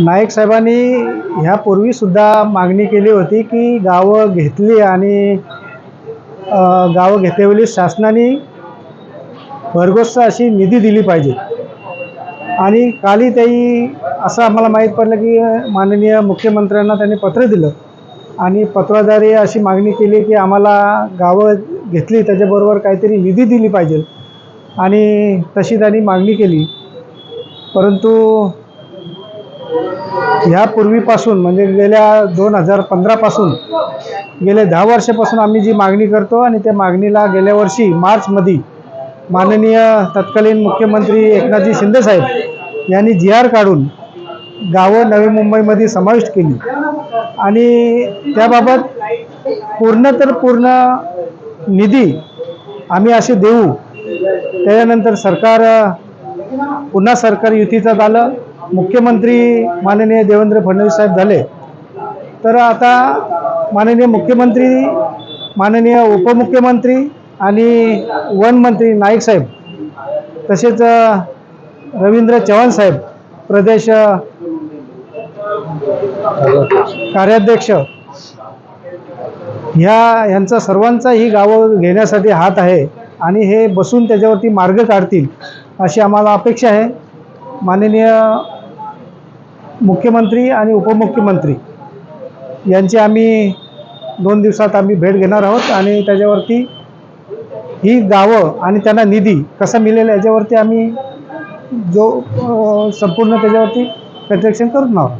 नाईक साहेबांनी ह्यापूर्वीसुद्धा मागणी केली होती की गावं घेतली आणि गावं घेतेवेळी शासनाने भरघोस अशी निधी दिली पाहिजे. आणि काली त्याही असं आम्हाला माहीत पडलं की माननीय मुख्यमंत्र्यांना त्यांनी पत्र दिलं. आणि पत्राद्वारे अशी मागणी केली की आम्हाला गावं घेतली त्याच्याबरोबर काहीतरी निधी दिली पाहिजे. आणि तशी त्यांनी मागणी केली. परंतु ह्यापूर्वीपासून म्हणजे गेल्या दोन हजार पंधरापासून गेल्या दहा वर्षापासून आम्ही जी मागणी करतो आणि त्या मागणीला गेल्या वर्षी मार्चमध्ये माननीय तत्कालीन मुख्यमंत्री एकनाथजी शिंदेसाहेब यांनी जी आर काढून गावं नवी मुंबईमध्ये समाविष्ट केली. आणि त्याबाबत पूर्ण तर पूर्ण निधी आम्ही असे देऊ. त्याच्यानंतर सरकार पुन्हा सरकार युतीचं झालं. मुख्यमंत्री माननीय देवेंद्र फडणवीस साहेब झाले. तर आता माननीय मुख्यमंत्री माननीय उपमुख्यमंत्री आणि वनमंत्री नाईक साहेब तसेच रवींद्र चव्हाण साहेब प्रदेश कार्याध्यक्ष ह्या ह्यांचा सर्वांचा ही गावं घेण्यासाठी हात आहे आणि हे बसून त्याच्यावरती मार्ग काढतील अशी आम्हाला अपेक्षा आहे. माननीय मुख्यमंत्री आणि उपमुख्यमंत्री यांची आम्ही दोन दिवसात आम्ही भेट घेणार आहोत आणि त्याच्यावरती ही गावं आणि त्यांना निधी कसा मिळेल याच्यावरती आम्ही जो संपूर्ण त्याच्यावरती प्रत्यक्षण करून आहोत.